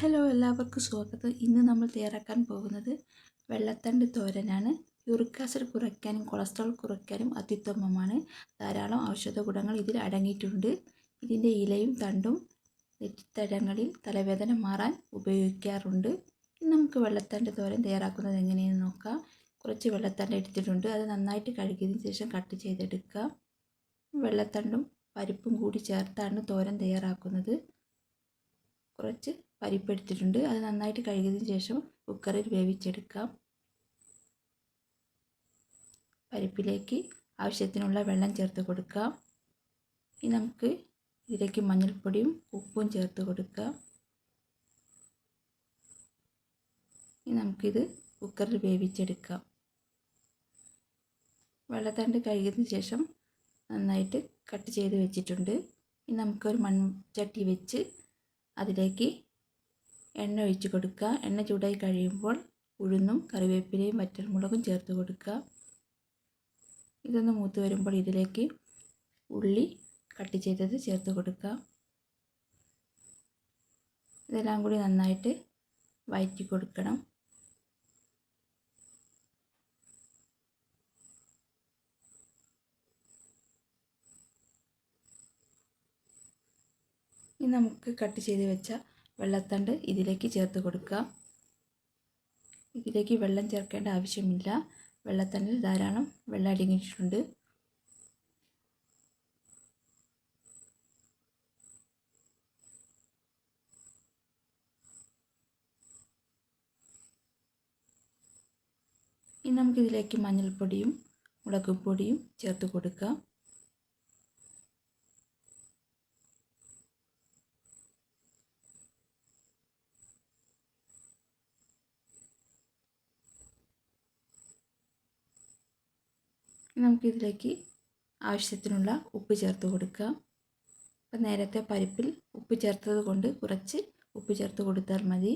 Hello എല്ലാവർക്കും സ്വാഗതം. ഇന്ന് നമ്മൾ തയ്യാറാക്കാൻ പോകുന്നത് വെള്ളത്തണ്ട് തോരനാണ്. യൂറിക് ആസിഡ് കുറയ്ക്കാനും കൊളസ്ട്രോൾ കുറയ്ക്കാനും അത്യുത്തമമാണ്. ധാരാളം ഔഷധ ഗുണങ്ങൾ ഇതിൽ അടങ്ങിയിട്ടുണ്ട്. ഇതിന്റെ ഇലയും തണ്ടും നെറ്റിത്തടങ്ങളിൽ തലവേദന മാറാൻ ഉപയോഗിക്കാറുണ്ട്. ഇനി നമുക്ക് വെള്ളത്തണ്ട് തോരൻ തയ്യാറാക്കുന്നത് എങ്ങനെയെന്ന് നോക്കാം. കുറച്ച് വെള്ളത്തണ്ട് എടുത്തിട്ടുണ്ട്. അത് നന്നായിട്ട് കഴുകിയതിന് ശേഷം കട്ട് ചെയ്തെടുക്കുക വെള്ളത്തണ്ടും പരിപ്പും കൂടി ചേർത്താണ് തോരൻ തയ്യാറാക്കുന്നത്. കുറച്ച് പരിപ്പ് എടുത്തിട്ടുണ്ട് അത് നന്നായിട്ട് കഴുകിയതിന് ശേഷം കുക്കറിൽ വേവിച്ചെടുക്കാം. പരിപ്പിലേക്ക് ആവശ്യത്തിനുള്ള വെള്ളം ചേർത്ത് കൊടുക്കാം. ഇനി നമുക്ക് ഇതിലേക്ക് മഞ്ഞൾപ്പൊടിയും ഉപ്പും ചേർത്ത് കൊടുക്കാം. ഇനി നമുക്കിത് കുക്കറിൽ വേവിച്ചെടുക്കാം. വെള്ളത്തണ്ട് കഴുകിയതിന് ശേഷം നന്നായിട്ട് കട്ട് ചെയ്ത് വെച്ചിട്ടുണ്ട്. ഇനി നമുക്കൊരു മൺചട്ടി വെച്ച് അതിലേക്ക് എണ്ണ ഒഴിച്ച് കൊടുക്കുക. എണ്ണ ചൂടായി കഴിയുമ്പോൾ ഉഴുന്നും കറിവേപ്പിലയും വറ്റൽമുളകും ചേർത്ത് കൊടുക്കുക. ഇതൊന്ന് മൂത്ത് വരുമ്പോൾ ഇതിലേക്ക് ഉള്ളി കട്ട് ചെയ്തത് ചേർത്ത് കൊടുക്കുക. ഇതെല്ലാം കൂടി നന്നായിട്ട് വഴറ്റി കൊടുക്കണം. ഇനി നമുക്ക് കട്ട് ചെയ്ത് വെച്ച വെള്ളത്തണ്ട് ഇതിലേക്ക് ചേർത്ത് കൊടുക്കുക. ഇതിലേക്ക് വെള്ളം ചേർക്കേണ്ട ആവശ്യമില്ല. വെള്ളത്തണ്ടിൽ ധാരാളം വെള്ളം അടങ്ങിയിട്ടുണ്ട്. ഇനി നമുക്കിതിലേക്ക് മഞ്ഞൾപ്പൊടിയും മുളക് പൊടിയും ചേർത്ത് കൊടുക്കാം. നമുക്കിതിലേക്ക് ആവശ്യത്തിനുള്ള ഉപ്പ് ചേർത്ത് കൊടുക്കുക. അപ്പം നേരത്തെ പരിപ്പിൽ ഉപ്പ് ചേർത്തത് കൊണ്ട് കുറച്ച് ഉപ്പ് ചേർത്ത് കൊടുത്താൽ മതി.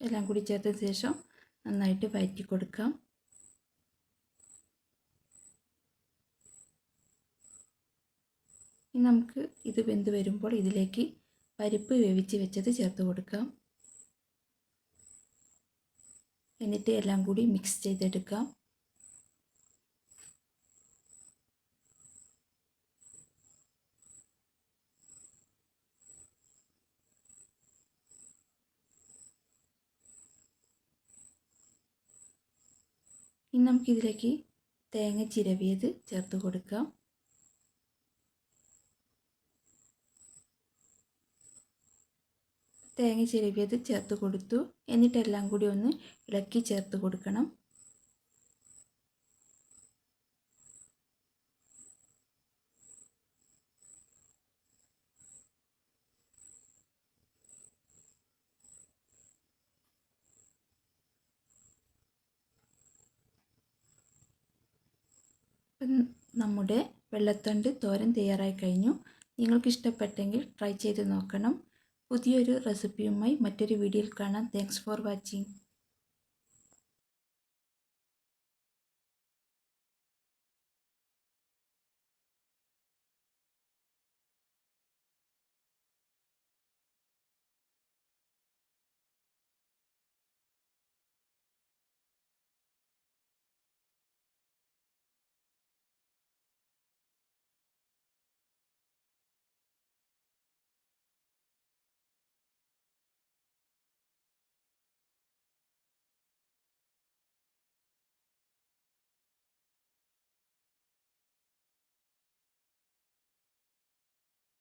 എല്ലാം കൂടി ചേർത്തതിന് ശേഷം നന്നായിട്ട് വയറ്റി കൊടുക്കാം. ഇനി നമുക്ക് ഇത് വെന്ത് വരുമ്പോൾ ഇതിലേക്ക് പരിപ്പ് വേവിച്ച് വെച്ചത് ചേർത്ത് കൊടുക്കാം. എന്നിട്ട് എല്ലാം കൂടി മിക്സ് ചെയ്തെടുക്കാം. ഇനി നമുക്കിതിലേക്ക് തേങ്ങ ചിരവിയത് ചേർത്ത് കൊടുക്കാം. തേങ്ങ ചിരവിയത് ചേർത്ത് കൊടുത്തു. എന്നിട്ടെല്ലാം കൂടി ഒന്ന് ഇളക്കി ചേർത്ത് കൊടുക്കണം. നമ്മുടെ വെള്ളത്തണ്ട് തോരൻ തയ്യാറായി കഴിഞ്ഞു. നിങ്ങൾക്ക് ഇഷ്ടപ്പെട്ടെങ്കിൽ ട്രൈ ചെയ്ത് നോക്കണം. പുതിയൊരു റെസിപ്പിയുമായി മറ്റൊരു വീഡിയോയിൽ കാണാം. Thanks for watching